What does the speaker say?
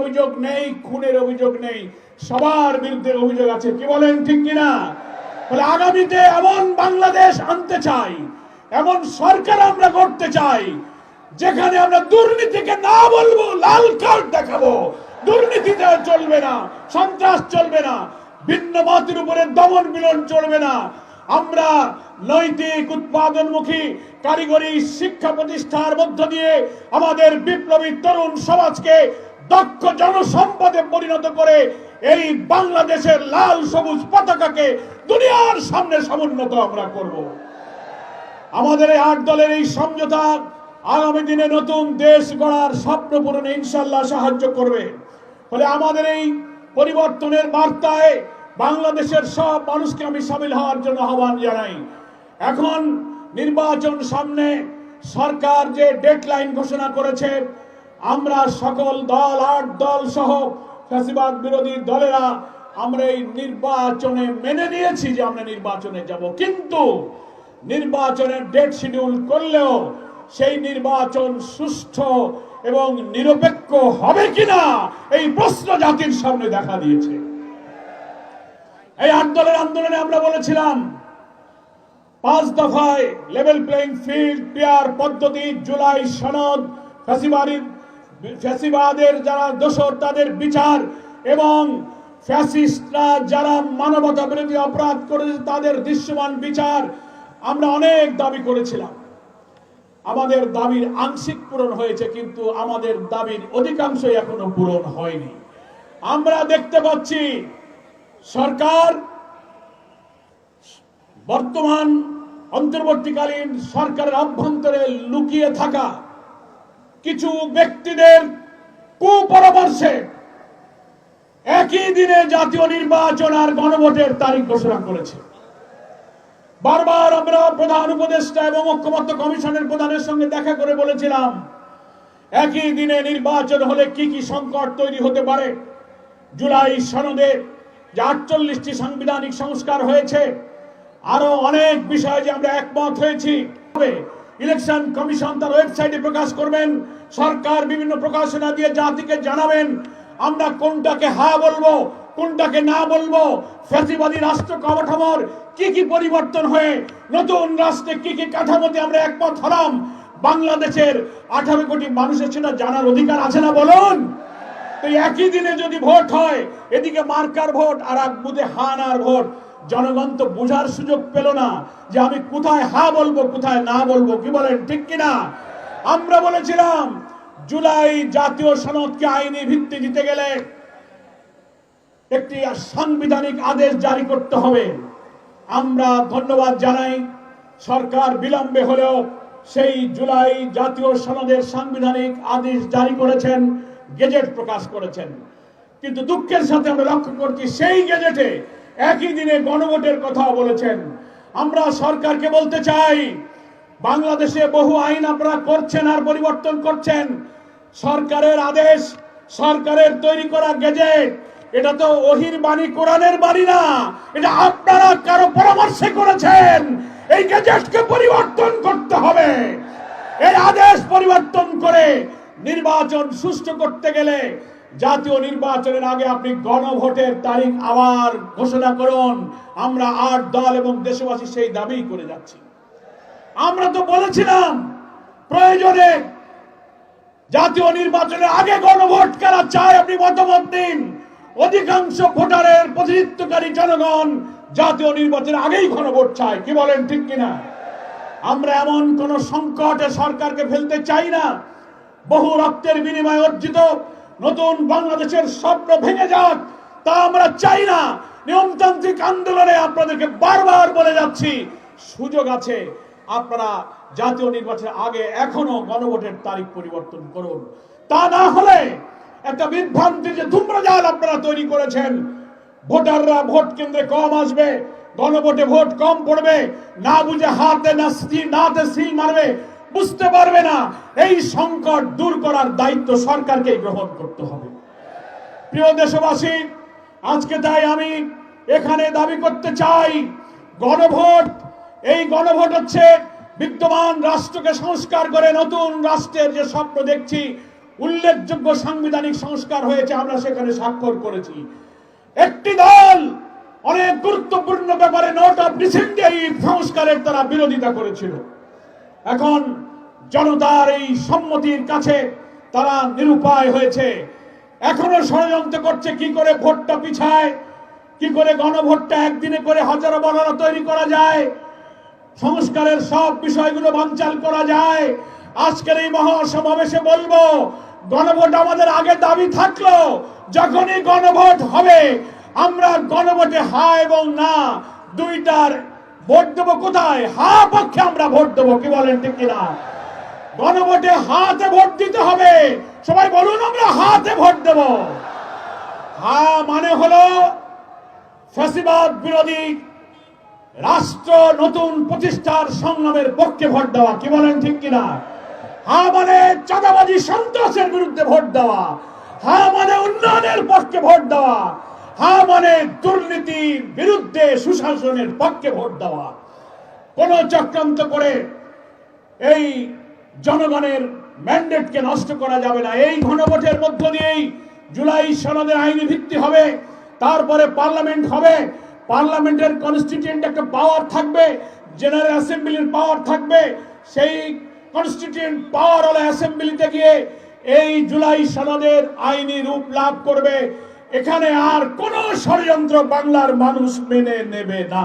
অভিযোগ নেই, খুনের অভিযোগ নেই, সবার বিরুদ্ধে অভিযোগ আছে, কি বলেন ঠিক কিনা? আগামীতে এমন বাংলাদেশ আনতে চাই, এমন সরকার আমরা করতে চাই, যেখানে আমরা দুর্নীতিকে না বলব, লাল কার্ড দেখাবো। দুর্নীতিতে চলবে না, সন্ত্রাস চলবে না, ভিন্ন মতের উপরে দমন মিলন চলবে না। আমরা নৈতিক উৎপাদনমুখী, কারিগরি শিক্ষা প্রতিষ্ঠার মধ্য দিয়ে আমাদের বিপ্লবী তরুণ সমাজকে দক্ষ জনসম্পদে পরিণত করে এই বাংলাদেশের লাল সবুজ পতাকাকে দুনিয়ার সামনে সমুন্নত আমরা করব। আমাদের এই আট দলের এই সমঝোতা আগামী দিনে নতুন দেশ গড়ার স্বপ্ন পূরণে ইনশাল্লাহ সাহায্য করবে। ফলে আমাদের এই পরিবর্তনের বার্তায় বাংলাদেশের সব মানুষকে আমি সামিল হওয়ার জন্য আহ্বান জানাই। এখন নির্বাচন সামনে সরকার যে ডেডলাইন ঘোষণা করেছে আমরা সকল দল, আট দল সহ ফ্যাসিবাদ বিরোধী দলেরা আমরা এই নির্বাচনে মেনে নিয়েছি যে আমরা নির্বাচনে যাব। কিন্তু নির্বাচনের ডেট শিডিউল করলেও সেই নির্বাচন সুষ্ঠু এবং নিরপেক্ষ হবে কিনা এই প্রশ্ন জাতির সামনে দেখা দিয়েছে। এই আন্দোলন আন্দোলনে আমরা বলেছিলাম, পাঁচ দফায় লেভেল প্লেইং ফিল্ড পেয়ার পদ্ধতি, জুলাই সনদ, ফ্যাসিবাদী ফ্যাসিবাদের যারা দোষর, তাদের বিচার এবং ফ্যাসিস্টরা যারা মানবতা বিরোধী অপরাধ করেছে, তাদের দৃশ্যমান বিচার আমরা অনেক দাবি করেছিলাম। আমাদের দাবির আংশিক পূরণ হয়েছে, কিন্তু আমাদের দাবির অধিকাংশই এখনও পূরণ হয়নি। আমরা দেখতে পাচ্ছি সরকার বর্তমান অন্তর্বর্তীকালীন সরকারের অভ্যন্তরে লুকিয়ে থাকা কিছু ব্যক্তিদের কুপরামর্শে একই দিনে জাতীয় নির্বাচন আর গণভোটের তারিখ ঘোষণা করেছে। বারবার আমরা প্রধান উপদেষ্টা এবং ঐক্যমত্য কমিশনের প্রধানের সঙ্গে দেখা করে বলেছিলাম, একই দিনে নির্বাচন হলে কি কি সংকট তৈরি হতে পারে? জুলাই সনদে যে আটচল্লিশটি সাংবিধানিক সংস্কার হয়েছে, আরও অনেক বিষয়ে যে আমরা একমত হয়েছি। ইলেকশন কমিশন তার ওয়েবসাইটে প্রকাশ করবেন, সরকার বিভিন্ন প্রকাশনা দিয়ে জাতিকে জানাবেন, আমরা কোনটাকে হ্যাঁ বলব, কোনটাকে না বলব, ফ্যাসিবাদী রাষ্ট্র কাঠামোর কি কি পরিবর্তন হয়ে, নতুন রাষ্ট্রে কি কি কাঠামোতে আমরা একমত হলাম, বাংলাদেশের আঠারো কোটি মানুষের সেটা জানার অধিকার আছে না বলুন? তো একই দিনে যদি ভোট হয়, এদিকে মার্কার ভোট আর এক বুধে হানার ভোট জনগণ তো বোঝার সুযোগ পেল না যে আমি কোথায় হা বলব, কোথায় না বলব, কি বলেন, ঠিক কিনা? আমরা বলেছিলাম, জুলাই জাতীয় সনদকে আইনি ভিত্তি দিতে গেলে একটি সাংবিধানিক আদেশ জারি করতে হবে। আমরা ধন্যবাদ জানাই, সরকার বিলম্বে হলেও সেই জুলাই জাতীয় সনদের সাংবিধানিক আদেশ জারি করেছেন, গেজেট প্রকাশ করেছেন। কিন্তু দুঃখের সাথে আমরা লক্ষ্য করছি, সেই গেজেটে একই দিনে গণভোটের কথা বলেছেন। আমরা সরকারকে বলতে চাই, বাংলাদেশে বহু আইন আপনারা করছেন আর পরিবর্তন করছেন। সরকারের আদেশ, সরকারের তৈরি করা গেজেট, এটা তো ওহির বাণী, কোরআনের বাণী না। এটা আপনারা কারও পরামর্শে করেছেন। এই গেজেটকে পরিবর্তন করতে হবে। এই আদেশ পরিবর্তন করে নির্বাচন সুষ্ঠু করতে গেলে জাতীয় নির্বাচনের আগে আপনি গণভোটের তারিখ আবার ঘোষণা করুন। আমরা আট দল এবং দেশবাসী সেই দাবি করে যাচ্ছি। আমরা তো বলেছিলাম, প্রয়োজনে জাতীয় নির্বাচনের আগে গণভোট কারা চায় আপনি মতামত দিন। অধিকাংশ ভোটারের প্রতিনিধিত্বকারী জনগণ জাতীয় নির্বাচনের আগেই গণভোট চায়। কি বলেন, ঠিক কিনা? আমরা এমন কোন সংকটে সরকারকে ফেলতে চাই না। বহু রক্তের বিনিময়ে অর্জিত নতুন বাংলাদেশের স্বপ্ন ভেঙে যাক, তা আমরা চাই না। নিয়মতান্ত্রিক আন্দোলনে আপনাদেরকে বারবার বলে যাচ্ছি, সুযোগ আছে। আপনারা জাতীয় নির্বাচনের আগে এখনও গণভোটের তারিখ পরিবর্তন করুন। তা না হলে একটা বিভ্রান্তির যে ধূম্রজাল আপনারা তৈরি করেছেন। ভোটাররা ভোট কেন্দ্রে কম আসবে, গণভোটে ভোট কম পড়বে। না বুঝে হাতে না নাতে সিল মারবে। বুঝতে পারবে না, এই সংকট দূর করার দায়িত্ব সরকারকে গ্রহণ করতে হবে। প্রিয় দেশবাসী, আজকে তাই আমি এখানে দাবি করতে চাই, গণভোট, এই গণভোট হচ্ছে বিদ্যমান রাষ্ট্রকে সংস্কার করে নতুন রাষ্ট্রের যে স্বপ্ন দেখছি, উল্লেখযোগ্য সাংবিধানিক সংস্কার হয়েছে, আমরা সেখানে স্বাক্ষর করেছি। একটি দল অনেক গুরুত্বপূর্ণ ব্যাপারে নোট অফ ডিসেন্ট এই সংস্কারের তারা বিরোধিতা করেছিল। এখন জনতার এই সম্মতির কাছে তারা নিরুপায় হয়েছে। এখনও ষড়যন্ত্র করছে, কি করে ভোটটা পিছায়, কি করে গণভোটটা একদিনে করে হাজারো বলারা তৈরি করা যায়, সংস্কারের সব বিষয়গুলো বানচাল করা যায়। আজকের এই মহাসমাবেশে বলব, গণভোট আমাদের আগে দাবি থাকল, যখনই গণভোট হবে, আমরা গণভোটে হা এবং না, দুইটার ভোট দেবো কোথায়? হা পক্ষে আমরা ভোট দেবো, কি বলেন ঠিক কিনা? গণভোটে হাতে ভোট দিতে হবে। সবাই বলুন, আমরা হাতে ভোট দেব। হা মানে হলো ফ্যাসিবাদ বিরোধী রাষ্ট্র নতুন প্রতিষ্ঠার সংগ্রামের পক্ষে ভোট দেওয়া, কি বলেন ঠিক কিনা? হা মানে চাঁদাবাজি সন্ত্রাসের বিরুদ্ধে ভোট দেওয়া। হা মানে উন্নয়নের পক্ষে ভোট দেওয়া। হা মানে দুর্নীতির বিরুদ্ধে সুশাসনের পক্ষে ভোট দেওয়া। কোন চক্রান্ত করে এই জনগণের ম্যান্ডেটকে নষ্ট করা যাবে না। এই ঘনভোটের মধ্য দিয়েই জুলাই সনদের আইনি ভিত্তি হবে, তারপরে পার্লামেন্ট হবে। পার্লামেন্টের কনস্টিটিউয়েন্ট একটা পাওয়ার থাকবে, জেনারেল অ্যাসেম্বলির পাওয়ার থাকবে। সেই কনস্টিটিউয়েন্ট পাওয়ার হলো অ্যাসেম্বলিতে গিয়ে এই জুলাই সনদের আইনি রূপ লাভ করবে। এখানে আর কোন ষড়যন্ত্র বাংলার মানুষ মেনে নেবে না।